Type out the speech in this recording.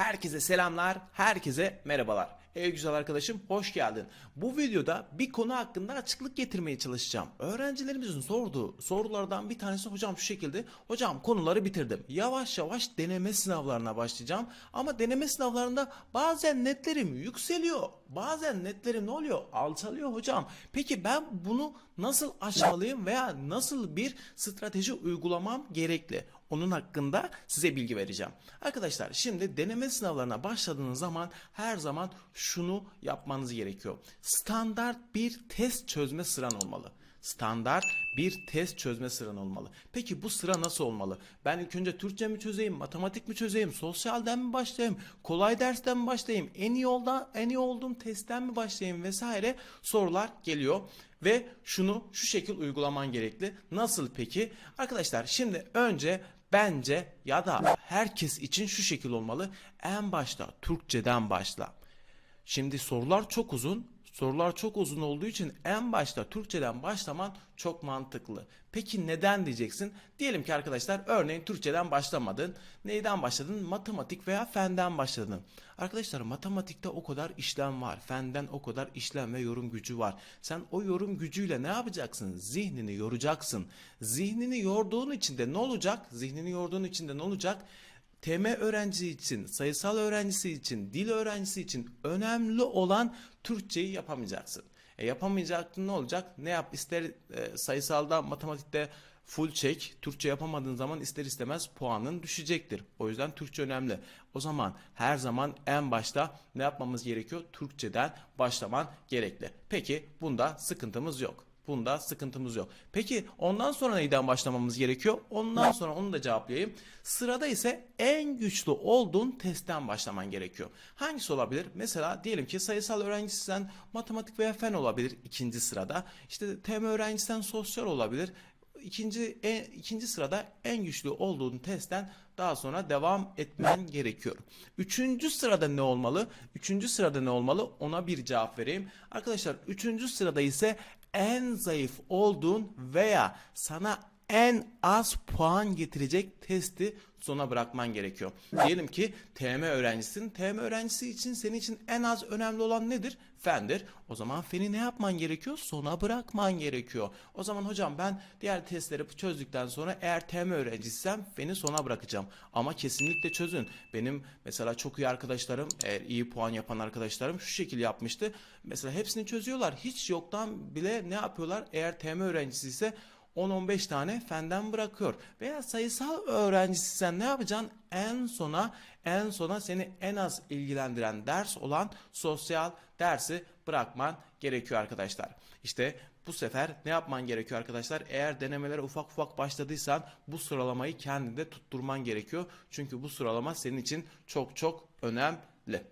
Herkese selamlar, herkese merhabalar. Ey güzel arkadaşım hoş geldin. Bu videoda bir konu hakkında açıklık getirmeye çalışacağım. Öğrencilerimizin sorduğu sorulardan bir tanesi hocam şu şekilde. Hocam konuları bitirdim. Yavaş yavaş deneme sınavlarına başlayacağım. Ama deneme sınavlarında bazen netlerim yükseliyor. Bazen netlerim ne oluyor? Alçalıyor hocam. Peki ben bunu nasıl aşmalıyım veya nasıl bir strateji uygulamam gerekli? Onun hakkında size bilgi vereceğim. Arkadaşlar şimdi deneme sınavlarına başladığınız zaman her zaman şunu yapmanız gerekiyor. Standart bir test çözme sıran olmalı. Standart bir test çözme sıran olmalı. Peki bu sıra nasıl olmalı? Ben ilk önce Türkçe mi çözeyim, matematik mi çözeyim, sosyalden mi başlayayım, kolay dersten mi başlayayım, en iyi yolda en iyi olduğum testten mi başlayayım vesaire sorular geliyor ve şunu şu şekil uygulaman gerekli. Nasıl peki? Arkadaşlar şimdi önce bence ya da herkes için şu şekil olmalı. En başta Türkçeden başla. Şimdi sorular çok uzun. Sorular çok uzun olduğu için en başta Türkçeden başlaman çok mantıklı. Peki neden diyeceksin? Diyelim ki arkadaşlar örneğin Türkçeden başlamadın. Neyden başladın? Matematik veya fenden başladın. Arkadaşlar matematikte o kadar işlem var. Fenden o kadar işlem ve yorum gücü var. Sen o yorum gücüyle ne yapacaksın? Zihnini yoracaksın. Zihnini yorduğun için de ne olacak? Zihnini yorduğun için de ne olacak? TM öğrencisi için, sayısal öğrencisi için, dil öğrencisi için önemli olan Türkçeyi yapamayacaksın. E yapamayacaksın ne olacak? Ne yap? İster e, sayısalda, matematikte full çek. Türkçe yapamadığın zaman ister istemez puanın düşecektir. O yüzden Türkçe önemli. O zaman her zaman en başta ne yapmamız gerekiyor? Türkçeden başlaman gerekli. Peki bunda sıkıntımız yok. Bunda sıkıntımız yok. Peki ondan sonra neyden başlamamız gerekiyor? Ondan sonra onu da cevaplayayım. Sırada ise en güçlü olduğun testten başlaman gerekiyor. Hangisi olabilir? Mesela diyelim ki sayısal öğrencisinden matematik veya fen olabilir ikinci sırada. İşte TM öğrencisinden sosyal olabilir. İkinci, en, ikinci sırada en güçlü olduğun testten daha sonra devam etmen gerekiyor. Üçüncü sırada ne olmalı? Üçüncü sırada ne olmalı? Ona bir cevap vereyim. Arkadaşlar üçüncü sırada ise en zayıf olduğun veya sana en az puan getirecek testi sona bırakman gerekiyor. Diyelim ki TM öğrencisin. TM öğrencisi için senin için en az önemli olan nedir? Fendir. O zaman feni ne yapman gerekiyor? Sona bırakman gerekiyor. O zaman hocam ben diğer testleri çözdükten sonra eğer TM öğrencisiysem feni sona bırakacağım. Ama kesinlikle çözün. Benim mesela çok iyi arkadaşlarım, eğer iyi puan yapan arkadaşlarım şu şekilde yapmıştı. Mesela hepsini çözüyorlar. Hiç yoktan bile ne yapıyorlar? Eğer TM öğrencisi ise 10-15 tane fenden bırakıyor. Veya sayısal öğrencisi sen ne yapacaksın? En sona en sona seni en az ilgilendiren ders olan sosyal dersi bırakman gerekiyor arkadaşlar. İşte bu sefer ne yapman gerekiyor arkadaşlar? Eğer denemelere ufak ufak başladıysan bu sıralamayı kendinde tutturman gerekiyor. Çünkü bu sıralama senin için çok çok önemli.